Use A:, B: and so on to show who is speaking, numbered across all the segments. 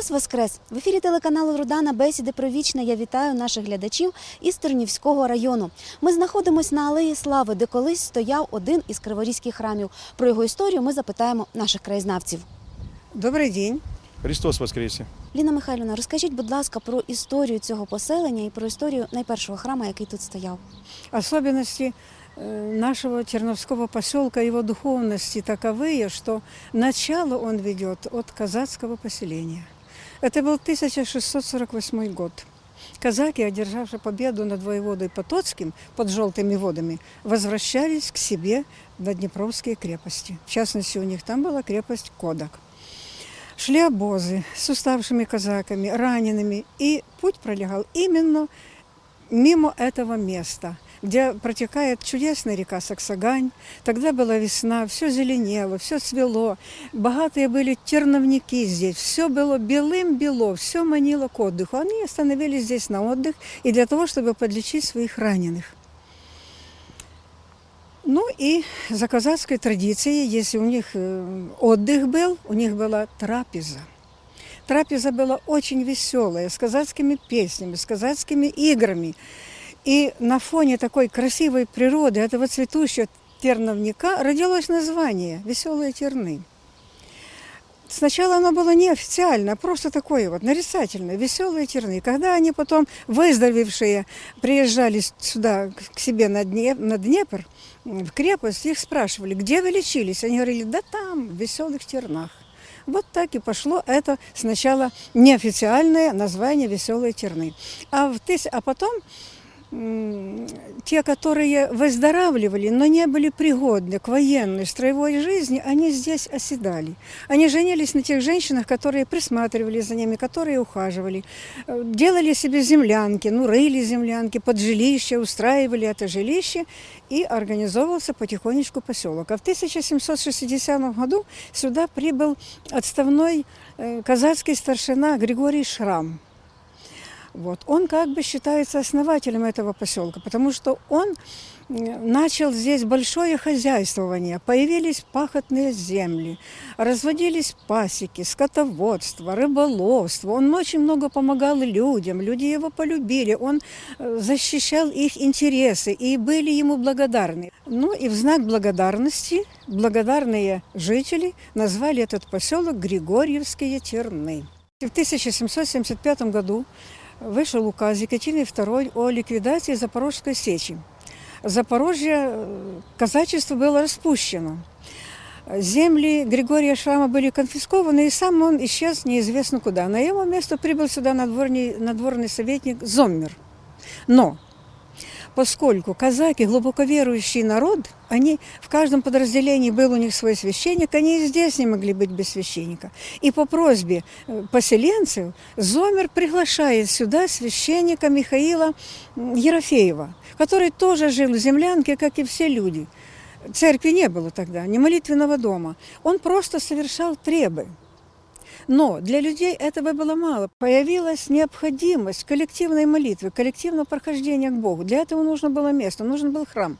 A: Христос Воскрес! В ефірі телеканалу Рудана Бесіди про вічне. Я вітаю наших глядачів із Тернівського району. Ми знаходимося на Алеї Слави, де колись стояв один із криворізьких храмів. Про його історію ми запитаємо наших краєзнавців.
B: Добрий день.
C: Христос Воскресе!
A: Ліна Михайлівна, розкажіть, будь ласка, про історію цього поселення і про історію найпершого храма, який тут стояв.
B: Особенности э, нашего Терновского поселка, его духовности таковые, что начало он ведет от казацкого поселения. Это был 1648 год. Казаки, одержавшие победу над воеводой Потоцким под Желтыми водами, возвращались к себе на Днепровские крепости. В частности, у них там была крепость Кодак. Шли обозы с уставшими казаками, ранеными, и путь пролегал именно мимо этого места, где протекает чудесная река Саксагань. Тогда была весна, все зеленело, все цвело. Богатые были терновники здесь, все было белым-бело, все манило к отдыху. Они остановились здесь на отдых и для того, чтобы подлечить своих раненых. Ну и за казацкой традицией, если у них э, отдых был, у них была трапеза. Трапеза была очень веселая, с казацкими песнями, с казацкими играми. И на фоне такой красивой природы, этого цветущего терновника, родилось название «Веселые терны». Сначала оно было неофициально, а просто такое вот нарицательное, веселые терны. Когда они потом, выздоровевшие, приезжали сюда к себе на, Дне, на Днепр, в крепость, их спрашивали, где вы лечились? Они говорили, да там, в веселых тернах. Вот так и пошло это сначала неофициальное название «Веселые терны». А, в а потом те, которые выздоравливали, но не были пригодны к военной, строевой жизни, они здесь оседали. Они женились на тех женщинах, которые присматривали за ними, которые ухаживали, э, делали себе землянки, ну, рыли землянки под жилище, устраивали это жилище, и организовывался потихонечку поселок. А в 1760 году сюда прибыл отставной э, казацкий старшина Григорий Шрам. Вот. Он как бы считается основателем этого поселка, потому что он начал здесь большое хозяйствование, появились пахотные земли, разводились пасеки, скотоводство, рыболовство. Он очень много помогал людям, люди его полюбили, он э, защищал их интересы и были ему благодарны. Ну и в знак благодарности благодарные жители назвали этот поселок Григорьевские Терны. В 1775 году вышел указ Екатерины II о ликвидации Запорожской сечи. Запорожье э, казачество было распущено. Земли Григория Шрама были конфискованы, и сам он исчез неизвестно куда. На его место прибыл сюда надворный, надворный советник Зоммер. Но поскольку казаки глубоко верующий народ, они в каждом подразделении был у них свой священник, они и здесь не могли быть без священника. И по просьбе э, поселенцев Зомер приглашает сюда священника Михаила Ерофеева, который тоже жил в землянке, как и все люди. Церкви не было тогда, ни молитвенного дома. Он просто совершал требы. Но для людей этого было мало. Появилась необходимость коллективной молитвы, коллективного прохождения к Богу. Для этого нужно было место, нужен был храм.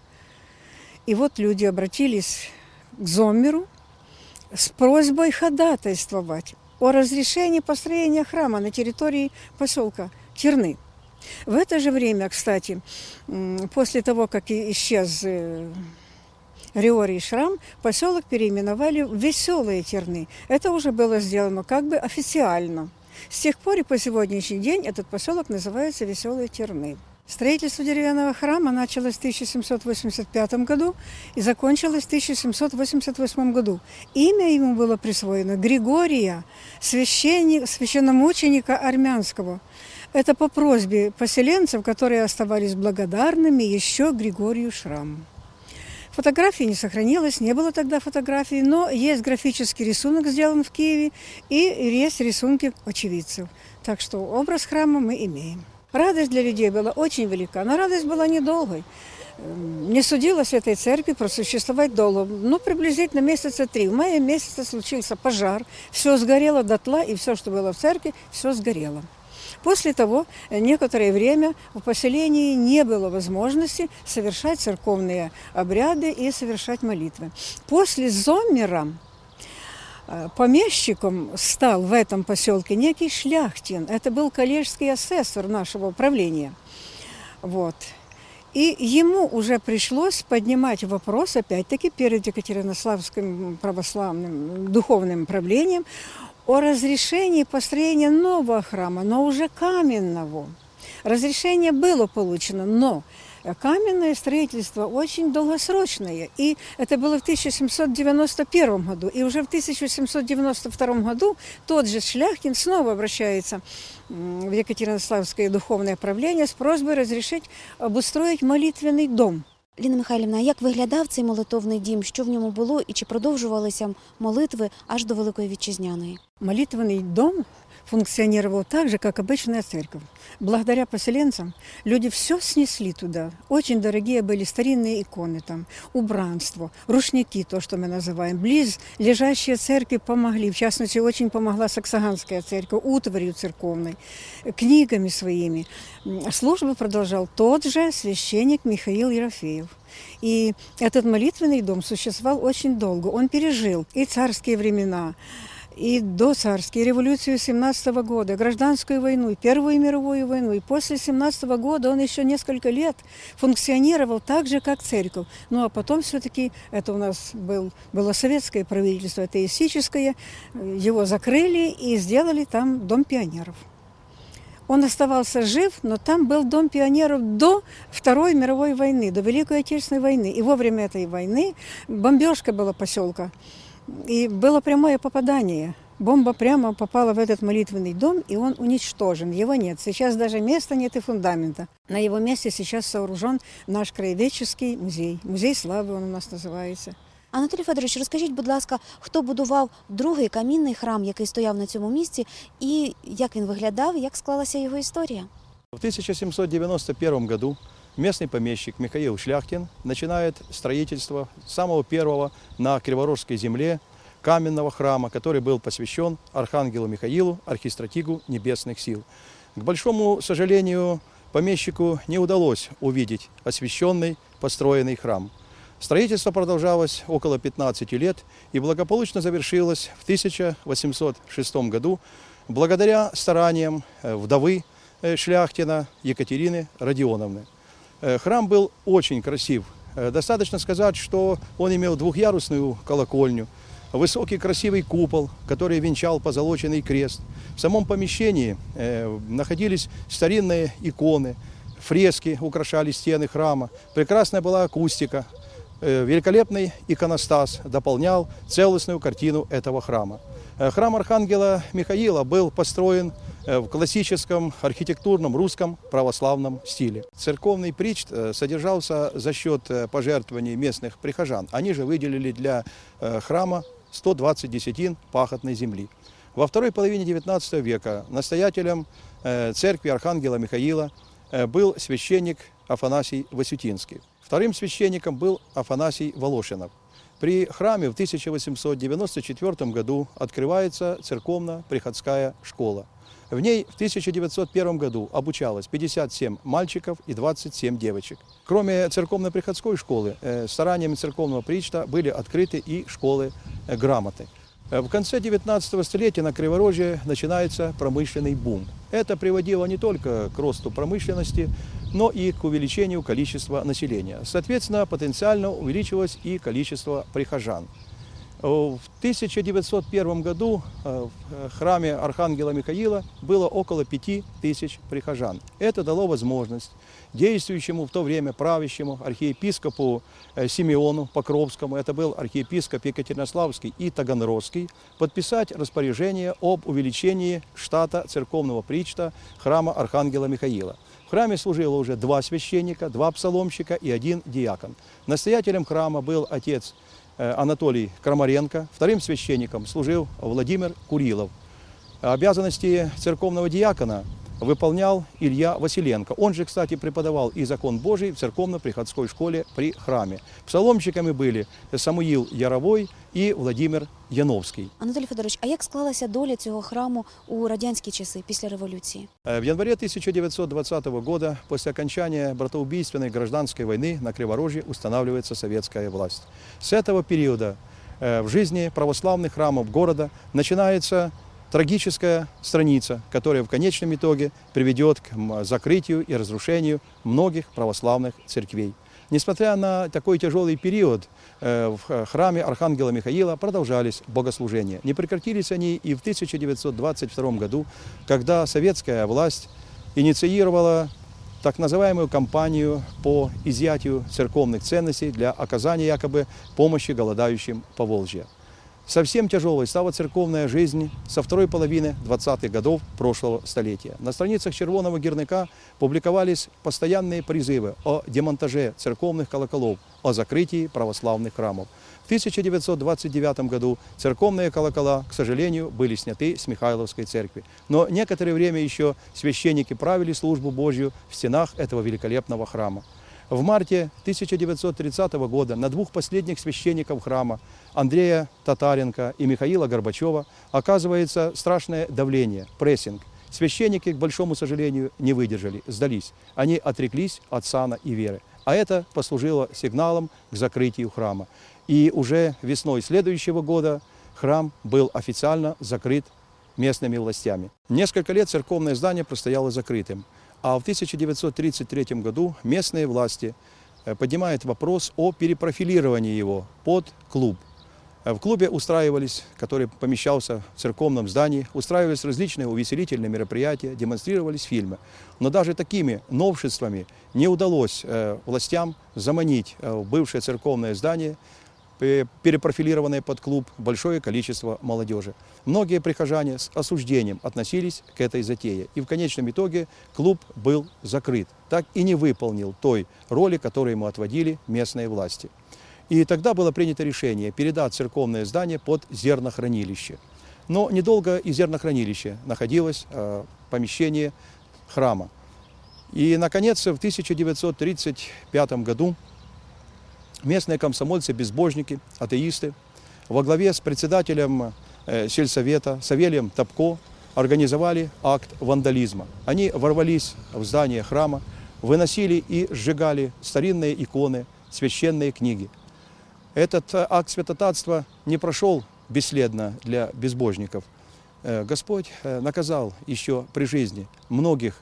B: И вот люди обратились к Зоммеру с просьбой ходатайствовать о разрешении построения храма на территории поселка Черны. В это же время, кстати, после того, как исчез э, Григорий Шрам, поселок переименовали в Веселые Терны. Это уже было сделано как бы официально. С тех пор и по сегодняшний день этот поселок называется Веселые Терны. Строительство деревянного храма началось в 1785 году и закончилось в 1788 году. Имя ему было присвоено Григория, священник, священномученика армянского. Это по просьбе поселенцев, которые оставались благодарными еще Григорию Шраму. Фотографии не сохранилось, не было тогда фотографий, но есть графический рисунок, сделан в Киеве, и есть рисунки очевидцев. Так что образ храма мы имеем. Радость для людей была очень велика, но радость была недолгой. Эм, Не судилось этой церкви просуществовать долго, ну, приблизительно месяца три. В мае месяце случился пожар, все сгорело дотла, и все, что было в церкви, все сгорело. После того э, некоторое время в поселении не было возможности совершать церковные обряды и совершать молитвы. После Зоммера Э, Помещиком стал в этом поселке некий Шляхтин. Это был коллежский асессор нашего управления. Вот. И ему уже пришлось поднимать вопрос, опять-таки, перед Екатеринославским православным духовным правлением о разрешении построения нового храма, но уже каменного. Разрешение было получено, но каменное строительство очень долгосрочное. И это было в 1791 году. И уже в 1792 году тот же Шляхтин снова обращается в Екатеринославское духовное правление с просьбой разрешить обустроить молитвенный дом.
A: Ліна Михайлівна, а як виглядав цей молитовний дім? Що в ньому було і чи продовжувалися молитви аж до Великої Вітчизняної?
B: Молитвенный дом функционировал так же, как обычная церковь. Благодаря поселенцам люди все снесли туда. Очень дорогие были старинные иконы там, убранство, рушники, то, что мы называем. Близ лежащие церкви помогли. В частности, очень помогла Саксаганская церковь, утварью церковной, книгами своими. Службу продолжал тот же священник Михаил Ерофеев. И этот молитвенный дом существовал очень долго. Он пережил и царские времена, и до царские, революцию 17 года, гражданскую войну, Первую мировую войну. И после 17 года он еще несколько лет функционировал так же, как церковь. Ну а потом все-таки, это у нас был, было советское правительство, атеистическое, его закрыли и сделали там дом пионеров. Он оставался жив, но там был дом пионеров до Второй мировой войны, до Великой Отечественной войны. И во время этой войны бомбежка была поселка. И было прямое попадание. Бомба прямо попала в этот молитвенный дом, и он уничтожен. Его нет. Сейчас даже места нет и фундамента. На его месте сейчас сооружен наш краеведческий музей. Музей славы он у нас называется.
A: Анатолій Федорович, розкажіть, будь ласка, хто будував другий камінний храм, який стояв на цьому місці, і як він виглядав, як склалася його історія?
C: В 1791 году местный помещик Михаил Шляхтин начинает строительство самого первого на Криворожской земле каменного храма, который был посвящен Архангелу Михаилу, архистратигу небесных сил. К большому сожалению, помещику не удалось увидеть освященный, построенный храм. Строительство продолжалось около 15 лет и благополучно завершилось в 1806 году благодаря стараниям э, вдовы Шляхтина Екатерины Родионовны. Э, Храм был очень красив. Э, Достаточно сказать, что он имел двухъярусную колокольню, высокий красивый купол, который венчал позолоченный крест. В самом помещении э, находились старинные иконы, фрески украшали стены храма, прекрасная была акустика, Э, великолепный иконостас дополнял целостную картину этого храма. Э, Храм Архангела Михаила был построен э, в классическом архитектурном русском православном стиле. Церковный причт э, содержался за счет э, пожертвований местных прихожан. Они же выделили для э, храма 120 десятин пахотной земли. Во второй половине XIX века настоятелем э, церкви Архангела Михаила э, был священник Афанасий Васютинский. Вторым священником был Афанасий Волошинов. При храме в 1894 году открывается церковно-приходская школа. В ней в 1901 году обучалось 57 мальчиков и 27 девочек. Кроме церковно-приходской школы, э, стараниями церковного причта были открыты и школы э, грамоты. Э, В конце 19 столетия на Криворожье начинается промышленный бум. Это приводило не только к росту промышленности, но и к увеличению количества населения. Соответственно, потенциально увеличилось и количество прихожан. Э, В 1901 году э, в храме Архангела Михаила было около пяти тысяч прихожан. Это дало возможность действующему в то время правящему архиепископу э, Симеону Покровскому, это был архиепископ Екатеринославский и Таганрогский, подписать распоряжение об увеличении штата церковного причта храма Архангела Михаила. В храме служило уже два священника, два псаломщика и один диакон. Настоятелем храма был отец э, Анатолий Крамаренко, вторым священником служил Владимир Курилов. Обязанности церковного диакона выполнял Илья Василенко. Он же, кстати, преподавал и закон Божий в церковно-приходской школе при храме. Псаломщиками были Самуил Яровой и Владимир Яновский.
A: Анатолій Федорович, а як склалася доля цього храму у радянські часи після революції?
C: Э, В январе 1920 года, после окончания братоубийственной гражданской войны, на Криворожье устанавливается советская власть. С этого периода э, в жизни православных храмов города начинается трагическая страница, которая в конечном итоге приведет к закрытию и разрушению многих православных церквей. Несмотря на такой тяжелый период, э, в храме Архангела Михаила продолжались богослужения. Не прекратились они и в 1922 году, когда советская власть инициировала так называемую кампанию по изъятию церковных ценностей для оказания якобы помощи голодающим по Волжье. Совсем тяжелой стала церковная жизнь со второй половины 20-х годов прошлого столетия. На страницах Червоного Герныка публиковались постоянные призывы о демонтаже церковных колоколов, о закрытии православных храмов. В 1929 году церковные колокола, к сожалению, были сняты с Михайловской церкви. Но некоторое время еще священники правили службу Божью в стенах этого великолепного храма. В марте 1930 года на двух последних священников храма, Андрея Татаренко и Михаила Горбачева, оказывается страшное давление, прессинг. Священники, к большому сожалению, не выдержали, сдались. Они отреклись от сана и веры. А это послужило сигналом к закрытию храма. И уже весной следующего года храм был официально закрыт местными властями. Несколько лет церковное здание простояло закрытым. А в 1933 году местные власти э, поднимают вопрос о перепрофилировании его под клуб. Э, В клубе устраивались, который помещался в церковном здании, устраивались различные увеселительные мероприятия, демонстрировались фильмы. Но даже такими новшествами не удалось э, властям заманить в бывшее церковное здание пе- перепрофилированное под клуб большое количество молодежи. Многие прихожане с осуждением относились к этой затее. И в конечном итоге клуб был закрыт, так и не выполнил той роли, которую ему отводили местные власти. И тогда было принято решение передать церковное здание под зернохранилище. Но недолго и зернохранилище находилось э, помещение храма. И, наконец, в 1935 году местные комсомольцы-безбожники, атеисты, во главе с председателем э, сельсовета Савелием Топко организовали акт вандализма. Они ворвались в здание храма, выносили и сжигали старинные иконы, священные книги. Этот э, акт святотатства не прошел бесследно для безбожников. Э, Господь наказал еще при жизни многих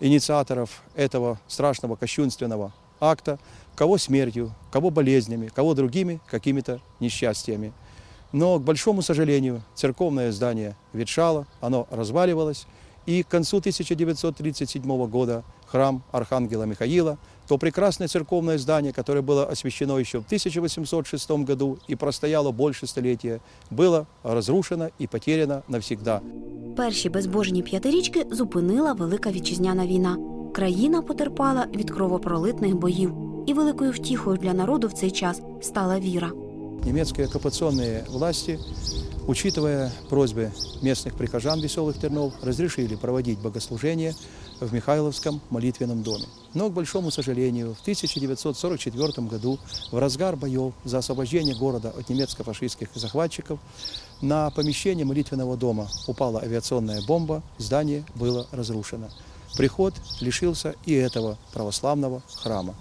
C: инициаторов этого страшного кощунственного акта, кого смертью, кого болезнями, кого другими какими-то несчастьями. Но, к большому сожалению, церковное здание ветшало, оно разваливалось, и к концу 1937 года храм Архангела Михаила, то прекрасное церковное здание, которое было освящено еще в 1806 году и простояло больше столетия, было разрушено и потеряно навсегда.
A: Перші безбожні п'ятирічки зупинила Велика Вітчизняна війна. Країна потерпала від кровопролитних боїв, і великою втіхою для народу в цей час стала віра.
C: Немецкие оккупационные власти, учитывая просьбы местных прихожан веселых Тернов, разрешили проводить богослужения в Михайловском молитвенном доме. Но, к большому сожалению, в 1944 году, в разгар боев за освобождение города от немецко-фашистских захватчиков, на помещение молитвенного дома упала авиационная бомба, здание было разрушено. Приход лишился и этого православного храма.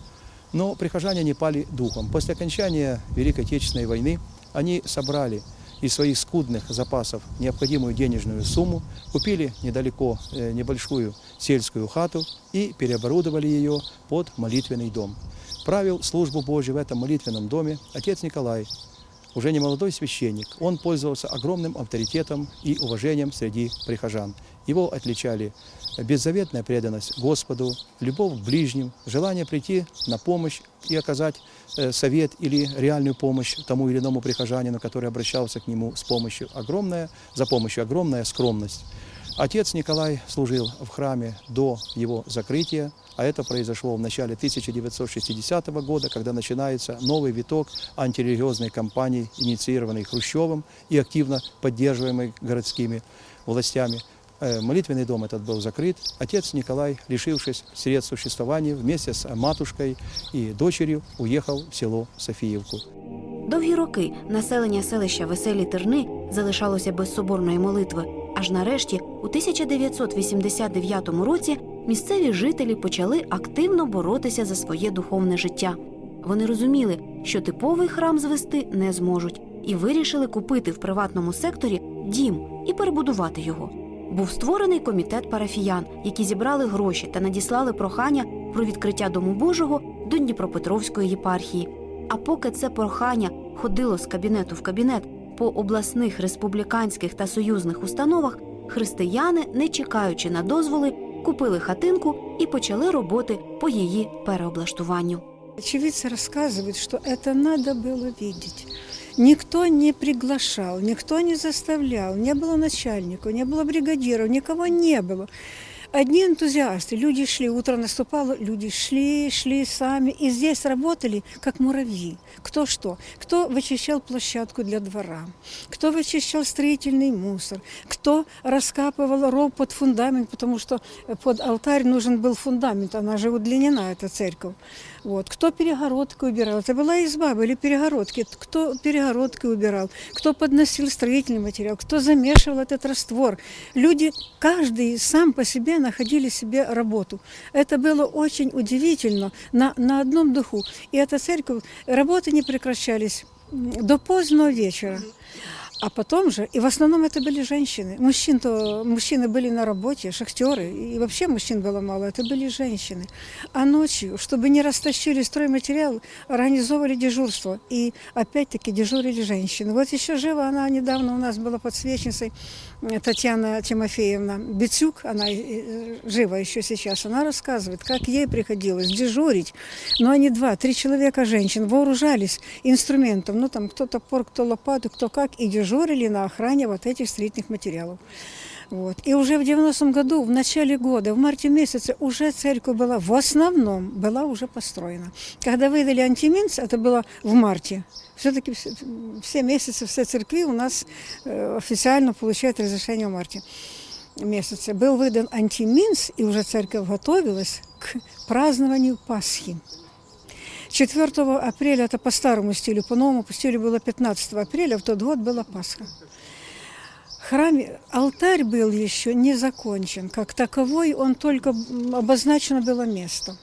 C: Но прихожане не пали духом. После окончания Великой Отечественной войны они собрали из своих скудных запасов необходимую денежную сумму, купили недалеко э, небольшую сельскую хату и переоборудовали ее под молитвенный дом. Правил службу Божью в этом молитвенном доме отец Николай, уже не молодой священник. Он пользовался огромным авторитетом и уважением среди прихожан. Его отличали беззаветная преданность Господу, любовь к ближним, желание прийти на помощь и оказать э, совет или реальную помощь тому или иному прихожанину, который обращался к нему с помощью огромная, за помощью огромная скромность. Отец Николай служил в храме до его закрытия, а это произошло в начале 1960 года, когда начинается новый виток антирелигиозной кампании, инициированной Хрущевым и активно поддерживаемой городскими властями. Э, Молитвенный дом этот был закрыт. Отец Николай, лишившись средств существования, вместе с матушкой и дочерью уехал в село Софиевку.
A: Довгі роки населення селища Веселі Терни залишалося без соборної молитви. Аж нарешті, у 1989 році, місцеві жителі почали активно боротися за своє духовне життя. Вони розуміли, що типовий храм звести не зможуть. і вирішили купити в приватному секторі дім і перебудувати його. Був створений комітет парафіян, які зібрали гроші та надіслали прохання про відкриття Дому Божого до Дніпропетровської єпархії. А поки це прохання ходило з кабінету в кабінет по обласних, республіканських та союзних установах, християни, не чекаючи на дозволи, купили хатинку і почали роботи по її переоблаштуванню.
B: Очевидцы рассказывают, что это надо было видеть. Никто не приглашал, никто не заставлял, не было начальника, не было бригадиров, никого не было. Одни энтузиасты, люди шли, утро наступало, люди шли, шли сами, и здесь работали как муравьи. Кто что? Кто вычищал площадку для двора, кто вычищал строительный мусор, кто раскапывал ров под фундамент, потому что под алтарь нужен был фундамент, она же удлинена, эта церковь. Вот. Кто перегородки убирал? Это была изба, были перегородки. Кто перегородки убирал? Кто подносил строительный материал? Кто замешивал этот раствор? Люди, каждый сам по себе находили себе работу. Это было очень удивительно на, на одном духу. И эта церковь, работы не прекращались до позднего вечера. А потом же, и в основном это были женщины. Мужчин-то, мужчины были на работе, шахтеры, и вообще мужчин было мало, это были женщины. А ночью, чтобы не растащили стройматериал, организовывали дежурство. И опять-таки дежурили женщины. Вот еще жива она недавно у нас была подсвечницей, э, Татьяна Тимофеевна Бецюк, она э, жива еще сейчас, она рассказывает, как ей приходилось дежурить. Но они два, три человека женщин вооружались инструментом, ну там кто топор, кто лопату, кто как, и дежурили на охране вот этих строительных материалов. Вот. И уже в 90-м году, в начале года, в марте месяце, уже церковь была, в основном, была уже построена. Когда выдали антиминц, это было в марте. Все-таки все, месяцы, все церкви у нас э, официально получают разрешение в марте месяце. Был выдан антиминц, и уже церковь готовилась к празднованию Пасхи. 4 апреля, это по старому стилю, по новому по стилю было 15 апреля, в тот год была Пасха. храме алтарь был еще не закончен. Как таковой он только обозначено было место.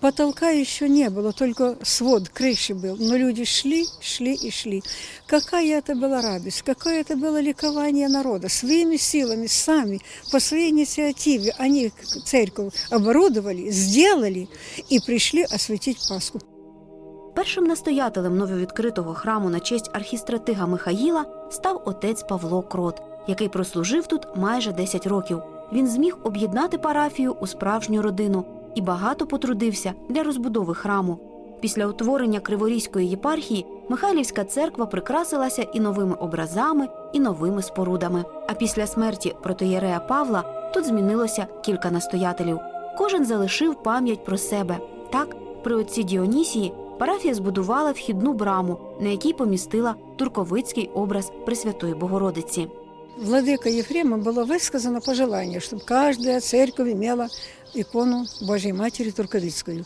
B: Потолка еще не было, только свод крыши был. Но люди шли, шли и шли. Какая это была радость, какое это было ликование народа. Своими силами, сами, по своей инициативе они церковь оборудовали, сделали и пришли осветить Пасху.
A: Першим настоятелем нововідкритого храму на честь архістратига Михаїла став отець Павло Крот, який прослужив тут майже 10 років. Він зміг об'єднати парафію у справжню родину і багато потрудився для розбудови храму. Після утворення Криворізької єпархії Михайлівська церква прикрасилася і новими образами, і новими спорудами. А після смерті протоєрея Павла тут змінилося кілька настоятелів. Кожен залишив пам'ять про себе. Так, при отці Діонісії парафія збудувала вхідну браму, на якій помістила турковицький образ Пресвятої Богородиці.
B: Владыка Ефрема было высказано пожелание, чтобы каждая церковь имела икону Божьей Матери Турковицкую.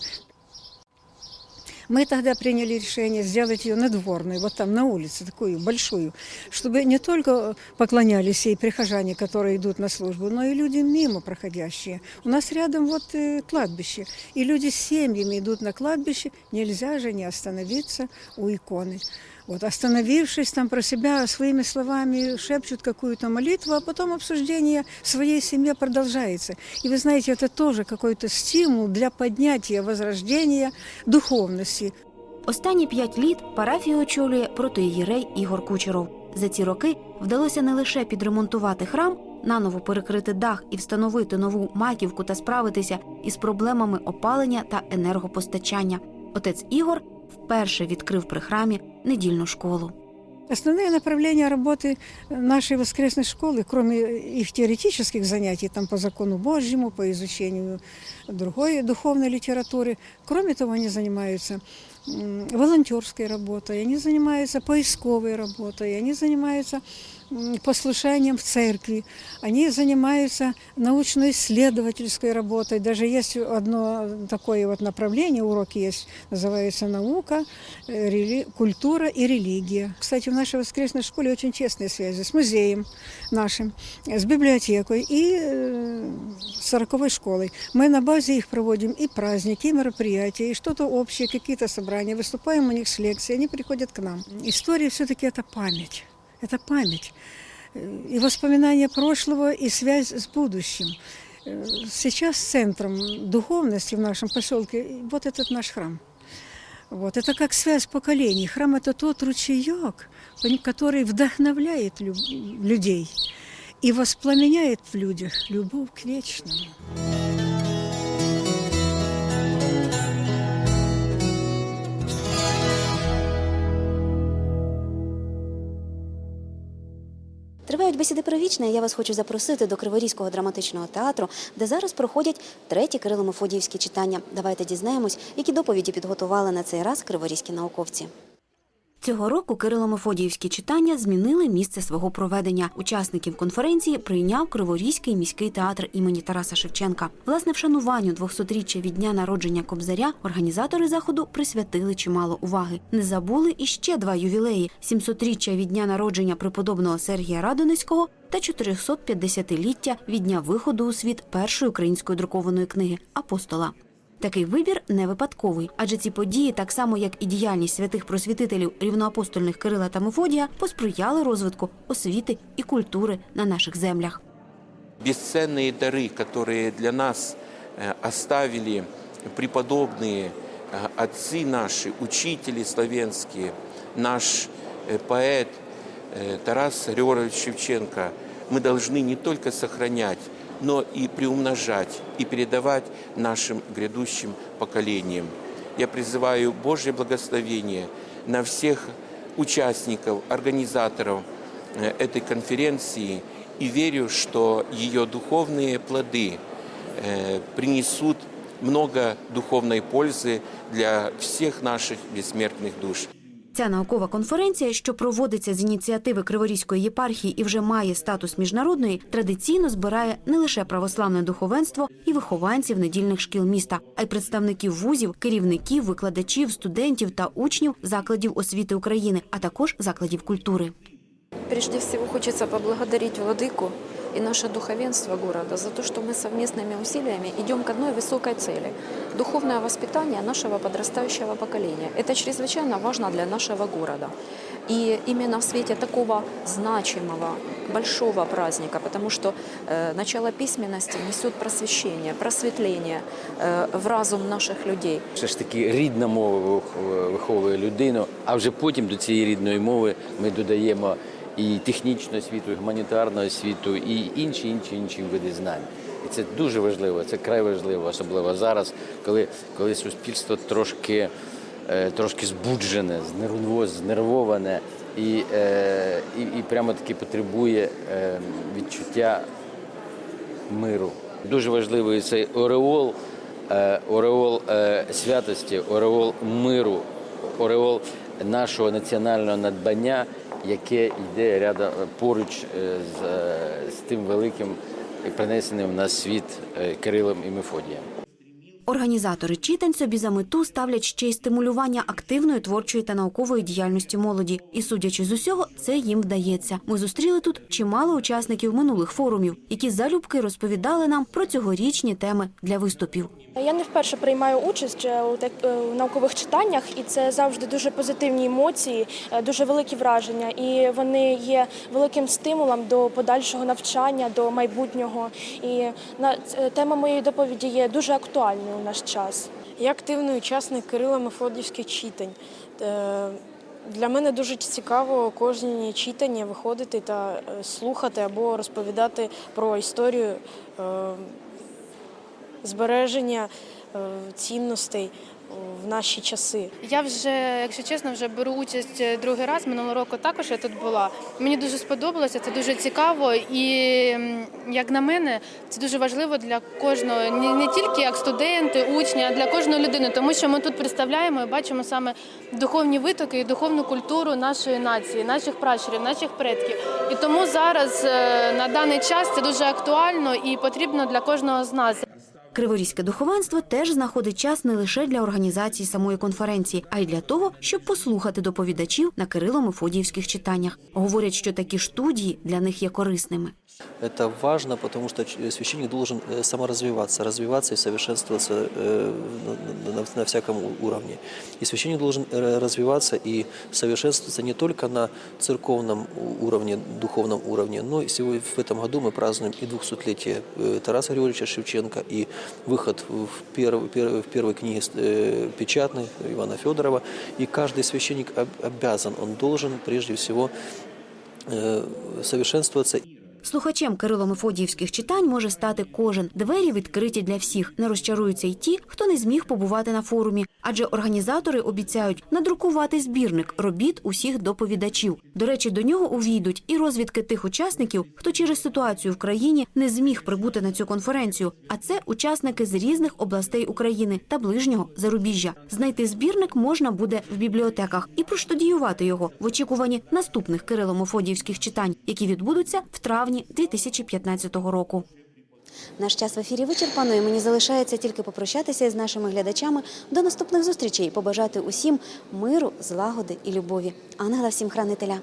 B: Мы тогда приняли решение сделать ее надворной, вот там на улице, такую большую, чтобы не только поклонялись ей прихожане, которые идут на службу, но и люди мимо проходящие. У нас рядом вот э, кладбище, и люди с семьями идут на кладбище, нельзя же не остановиться у иконы. Вот, остановившись там про себя своими словами шепчут какую-то молитву, а потом обсуждение в своей семье продолжается. И вы знаете, это тоже какой-то стимул для поднятия, возрождения духовности.
A: Останні п'ять літ парафію очолює протоїєрей Ігор Кучеров. За ці роки вдалося не лише підремонтувати храм, наново перекрити дах і встановити нову маківку та справитися із проблемами опалення та енергопостачання. Отець Ігор вперше відкрив при храмі недільну школу.
B: Основные направления работы нашей воскресной школы, кроме их теоретических занятий там, по закону Божьему, по изучению другой духовной литературы, кроме того, они занимаются м, волонтерской работой, они занимаются поисковой работой, они занимаются м, послушанием в церкви. Они занимаются научно-исследовательской работой. Даже есть одно такое вот направление, уроки есть, называется наука, э, рели- культура и религия. Кстати, в нашей воскресной школе очень честные связи с музеем нашим, с библиотекой и э, с 40 школой. Мы на базе их проводим и праздники, и мероприятия, и что-то общее, какие-то собрания. Выступаем у них с лекцией, они приходят к нам. История все-таки это память. Это память. Э, И воспоминания прошлого, и связь с будущим. Э, Сейчас центром духовности в нашем поселке вот этот наш храм. Вот. Это как связь поколений. Храм – это тот ручеек, который вдохновляет лю- людей и воспламеняет в людях любовь к вечному.
A: Тривають бесіди про вічне. Я вас хочу запросити до Криворізького драматичного театру, де зараз проходять треті Кирило-Мефодіївські читання. Давайте дізнаємось, які доповіді підготували на цей раз криворізькі науковці. Цього року Кирило-Мефодіївські читання змінили місце свого проведення. Учасників конференції прийняв Криворізький міський театр імені Тараса Шевченка. Власне, вшануванню 200-річчя від дня народження Кобзаря організатори заходу присвятили чимало уваги. Не забули і ще два ювілеї: 700-річчя від дня народження преподобного Сергія Радонецького та 450-ліття від дня виходу у світ першої української друкованої книги Апостола. Такий вибір не випадковий, адже ці події, так само як і діяльність святих просвітителів рівноапостольних Кирила та Мефодія, посприяли розвитку освіти і культури на наших землях.
D: бесценные дары, которые для нас э, оставили преподобные э, отцы наши, учители славянские, наш э, поэт э, Тарас Григорьевич Шевченко, мы должны не только сохранять, но и приумножать, и передавать нашим грядущим поколениям. Я призываю Божье благословение на всех участников, организаторов э, этой конференции и верю, что ее духовные плоды э, принесут много духовной пользы для всех наших бессмертных душ.
A: Ця наукова конференція, що проводиться з ініціативи Криворізької єпархії і вже має статус міжнародної, традиційно збирає не лише православне духовенство і вихованців недільних шкіл міста, а й представників вузів, керівників, викладачів, студентів та учнів закладів освіти України, а також закладів культури.
E: Прежде всего хочется поблагодарить Владыку и наше духовенство города за то, что мы совместными усилиями идем к одной высокой цели – духовное воспитание нашего подрастающего поколения. Это чрезвычайно важно для нашего города. И именно в свете такого значимого, большого праздника, потому что э, начало письменности несет просвещение, просветление э, в разум наших людей.
F: Все ж таки рідна мова вих- виховує людину, а вже потім до цієї рідної мови ми додаємо І технічну освіту, і гуманітарну освіту, і інші, інші, інші види знань. І це дуже важливо, це край важливо, особливо зараз, коли, коли суспільство трошки, е, трошки збуджене, знервоване і, е, і, і прямо таки потребує е, відчуття миру. Дуже важливий цей ореол, ореол святості, ореол миру, ореол нашого національного надбання, яке йде рядом поруч е, з, е, з тим великим і принесеним на світ е, Кирилом і Мефодієм.
A: Організатори читань собі за мету ставлять ще й стимулювання активної творчої та наукової діяльності молоді. І судячи з усього, це їм вдається. Ми зустріли тут чимало учасників минулих форумів, які залюбки розповідали нам про цьогорічні теми для виступів.
G: Я не вперше приймаю участь е, у е, наукових читаннях, і це завжди дуже позитивні емоції, е, дуже великі враження. І вони є великим стимулом до подальшого навчання, до майбутнього. І тема моєї доповіді є дуже актуальною у наш час.
H: Я активний учасник Кирила Мефодівських читань. Е, Для мене дуже цікаво кожні читання виходити та е, слухати або розповідати про історію е, збереження цінностей наші часи.
I: Я вже, якщо чесно, вже беру участь е, другий раз. Минулого року також я тут була. Мені дуже сподобалося, це дуже цікаво. І як на мене, це дуже важливо для кожного, не, не тільки як студенти, учні, а для кожної людини, тому що ми тут представляємо і бачимо саме духовні витоки і духовну культуру нашої нації, наших пращурів, наших предків. І тому зараз е, на даний час це дуже актуально і потрібно для кожного з нас.
A: Криворізьке духовенство теж знаходить час не лише для організації самої конференції, а й для того, щоб послухати доповідачів на Кирило-Мефодіївських читаннях. Говорять, що такі студії для них є корисними.
J: Это важно, потому что ч- священник должен э, саморазвиваться, развиваться и совершенствоваться э, на, на- на всяком у- уровне. И священник должен э, развиваться и совершенствоваться не только на церковном у- уровне, духовном уровне, но и сегодня в этом году мы празднуем и 200-летие э, Тараса Григорьевича Шевченко, и выход в, перв- пер- в первой книге э, печатной Ивана Федорова. И каждый священник об- обязан, он должен прежде всего э, совершенствоваться
A: Слухачем Кирило-Мефодіївських читань може стати кожен. Двері відкриті для всіх. Не розчаруються й ті, хто не зміг побувати на форумі, адже організатори обіцяють надрукувати збірник робіт усіх доповідачів. До речі, до нього увійдуть і розвідки тих учасників, хто через ситуацію в країні не зміг прибути на цю конференцію. А це учасники з різних областей України та ближнього зарубіжжя. Знайти збірник можна буде в бібліотеках і проштудіювати його в очікуванні наступних Кирило-Мефодіївських читань, які відбудуться в травні 2015 року. Наш час в ефірі вичерпано, і мені залишається тільки попрощатися із нашими глядачами до наступних зустрічей, побажати усім миру, злагоди і любові. Ангела всім хранителя.